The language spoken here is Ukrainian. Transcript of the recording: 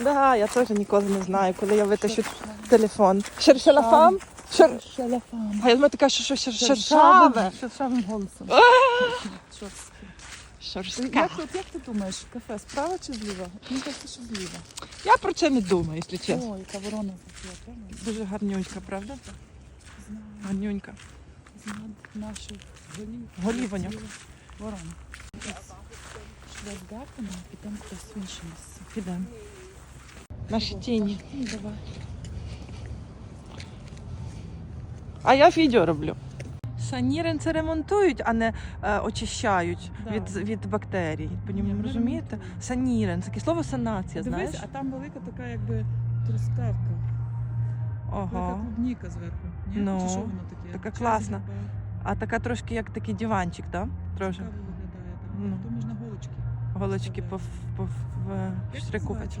Да, я теж ніколи не знаю, коли я витащу телефон. Шершелафам? Шер... Шалафам. А я думаю, така, що що шер... шершаве. Шершавим голосом. Шорстка. Як, як ти думаєш, кафе справа чи зліва? Мені кажеться, що зліва. Я про це не думаю, якщо чесно. О, яка ворона правда? Дуже гарнюнька, правда? Знаю, Гарнюнька. знаю наших голів. Голівоньок. Ворона. Ворона. Шведгартена, підемо хтось в інше місце. Підемо. Наші тіні. Ну. А я відео роблю. Санірин це ремонтують, а не е, очищають Да. від, від бактерій. По Ні, ньому не розумієте? Санірин, це таке слово санація, Дивись, знаєш? а там велика така якби трускавка. Велика Ого. клубніка зверху. Ні? Ну, Чи що воно таке? така Чи класна. А така трошки як такий диванчик, так? Да? Трошки. Цікаво виглядає, так. Ну. То можна голочки. Голочки по, по, в Як називається